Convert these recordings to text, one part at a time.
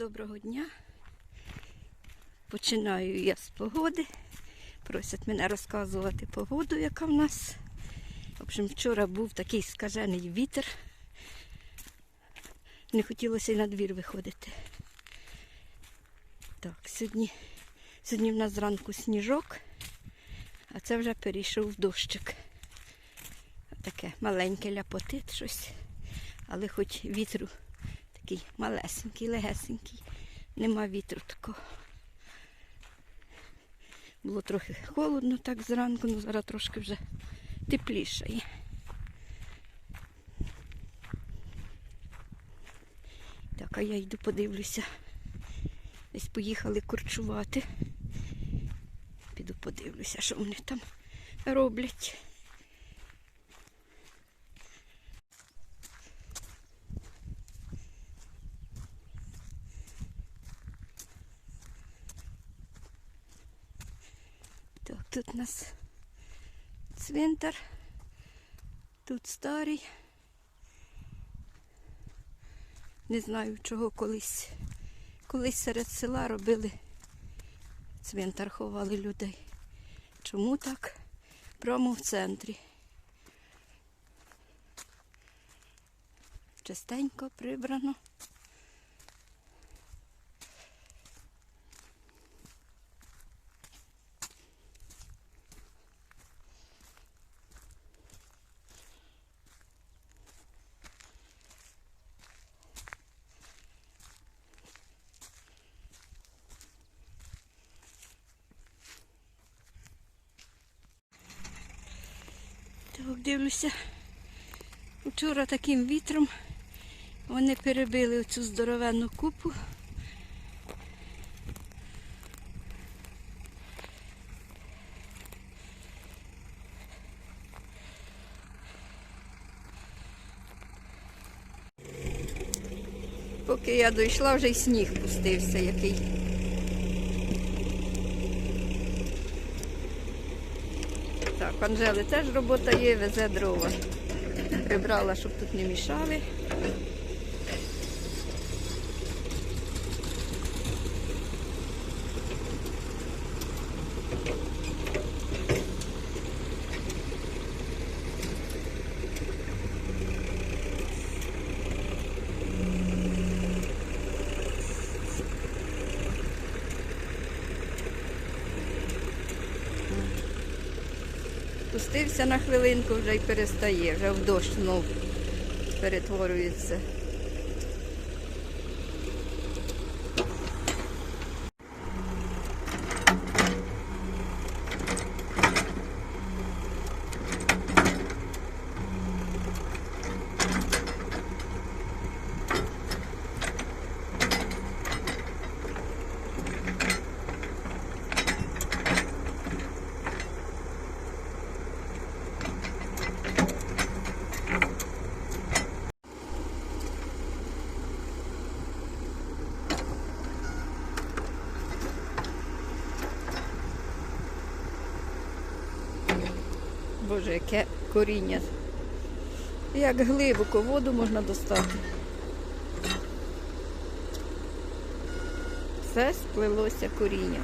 Доброго дня. Починаю я з погоди. Просять мене розказувати погоду, яка в нас. В общем, вчора був такий скажений вітер. Не хотілося й на двір виходити. Так, сьогодні, сьогодні в нас зранку сніжок, а це вже перейшов в дощик. Таке маленьке ляпотить щось, але хоч вітру такий малесенький, легесенький. Нема вітру такого. Було трохи холодно так зранку, але зараз трошки вже теплішає. Так, а я йду подивлюся. Десь поїхали курчувати. Піду подивлюся, що вони там роблять. Тут у нас цвинтар. Тут старий. Не знаю, чого колись. Колись серед села робили цвинтар, ховали людей. Чому так? Прямо в центрі. Частенько прибрано. Дивлюся. Вчора таким вітром вони перебили оцю здоровенну купу. Поки я дійшла, вже й сніг пустився який. Так, Анжели теж робота є, везе дрова. Прибрала, щоб тут не мішали. Пустився на хвилинку вже й перестає, вже в дощ знов перетворюється. Боже, яке коріння. Як глибоко воду можна достати. Все сплелося корінням.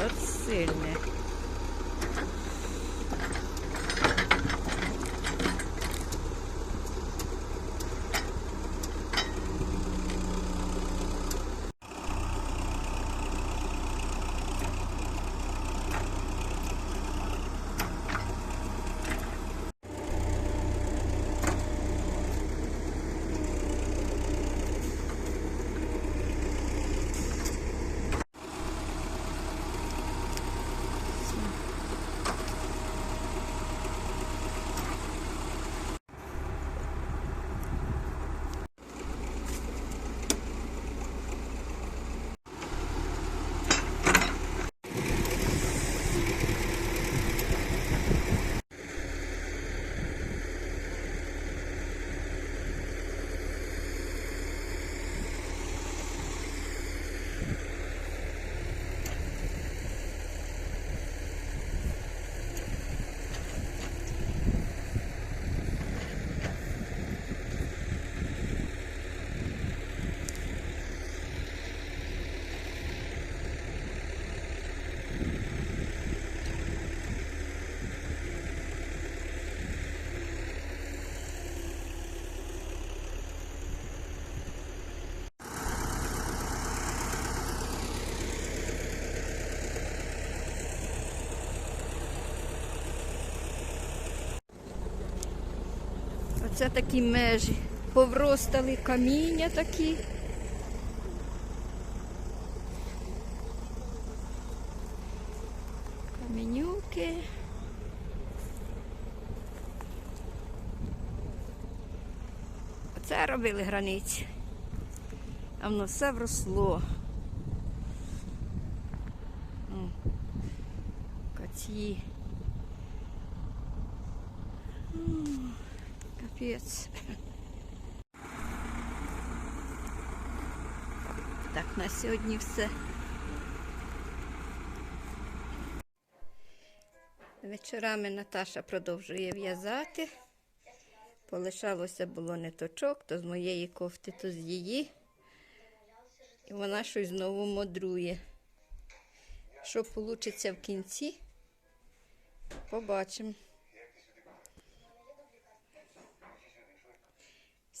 От сильне. Оце такі межі. Повростали каміння такі. Каменюки. Оце робили границі. А воно все вросло. О, Капець. Так, на сьогодні все. Вечорами Наташа продовжує в'язати. Полишалося було ниточок, то з моєї кофти, то з її. І вона щось знову модрує. Що вийде в кінці, побачимо.